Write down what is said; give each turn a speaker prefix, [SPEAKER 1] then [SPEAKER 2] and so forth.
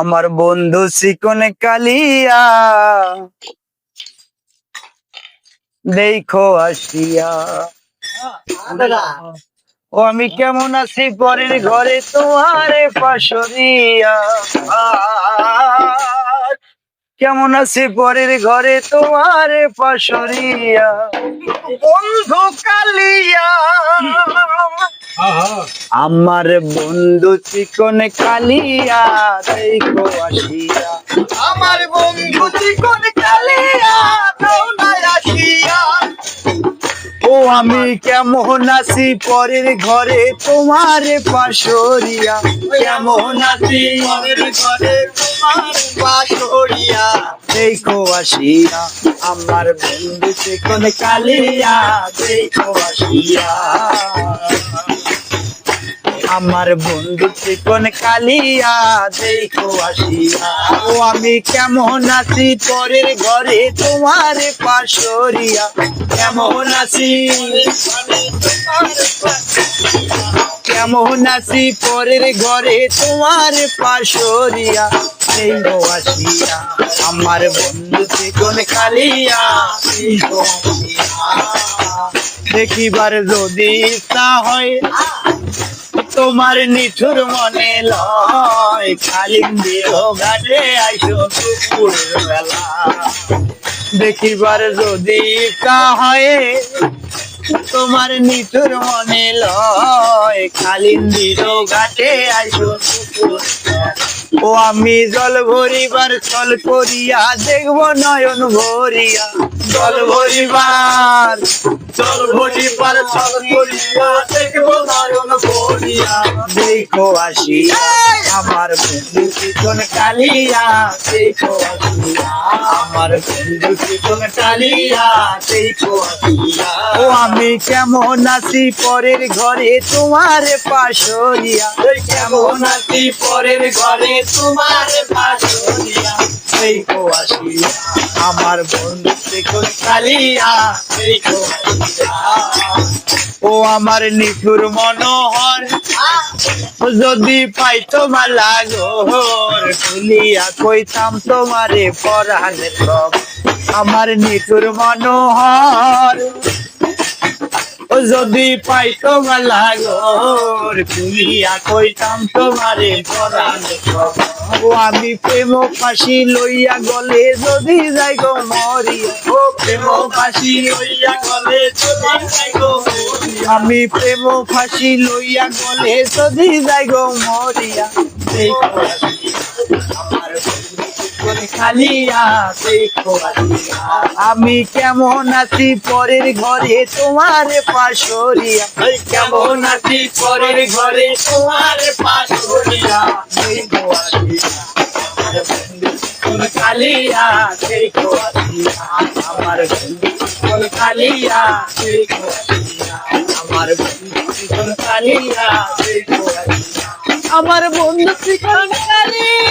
[SPEAKER 1] আমার বন্ধু শিকন কালিয়া। দেখো আসিয়া। ও আমি কেমন আছি পরের ঘরে তোমারে পাশরিয়া কেমন আছি পরের ঘরে তোমারে পাশরিয়া? বন্ধু কালিয়া। আমার বন্ধু চিকন কালিয়া, দেখো আসিয়া। আমার বন্ধু চিকন কালিয়া আসিয়া। ও, আমি কেমন আছি পরের ঘরে তোমার পাশরিয়া? কেমন আছি পরের ঘরে তোমার পাশরিয়া? দেখো আসিয়া, আমার বন্ধু চিকন কালিয়া, দেখো আসিয়া। আমার বন্ধু চিকন কালিয়া, দেখো আসিয়া। ও, আমি কেমন আছি পরের ঘরে তোমার পাশরিয়া কেমন আছি? কেমন আছি পরের ঘরে তোমার পাশরিয়া আমার বন্ধু চিকন কালিয়া দেখিবার যদি তা হয়, তোমার নিঠুর মনে লয় কালিন্দির ঘাটে আইসো দুপুর বেলা দেখিবার যদি কা হয় তোমার নিতুর মনে লয় কালিন্দির ঘাটে আইসো ও, আমি জল ভরিবার চল করিয়া দেখব নয়ন ভরিয়া। জল ভরিবার জল ভরিবার চল করিয়া দেখব ভরিয়া দেখো আসিয়া আমার বন্ধু চিকন কালিয়া দেখো আসিয়া আমার বন্ধু চিকন কালিয়া দেখো আসিয়া ও আমি কেমন আছি পরের ঘরে তোমার পাশরিয়া? কেমন আছি পরের ঘরে তোমার পাশরিয়া? দেখো আসিয়া আমার বন্ধু চিকন কালিয়া দেখো ও আমার নিপুর মনোহর, যদি পাই তোমার লাগোর খুলিয়া কইতাম তোমারে পরাণ আমার নিপুর মনোহর যদি পাইতো মালা গোর খুলিয়া কইতাম তোমারে পরাণের সব ও আমি প্রেম ফাঁসি লইয়া গলে যদি যাই গো মরিয়া ও প্রেম ফাঁসি লইয়া গলে যদি যাই গো। আমি প্রেম ফাঁসি লইয়া গলে যদি যাই গো মরিয়া আমি কেমন আছি পরের ঘরে তোমার পাশরিয়া কেমন আছি পরের ঘরে তোমার আসিয়া। আমার বন্ধু আসিয়া। আমার কালিয়া। আমার বন্ধু চিকন কালিয়া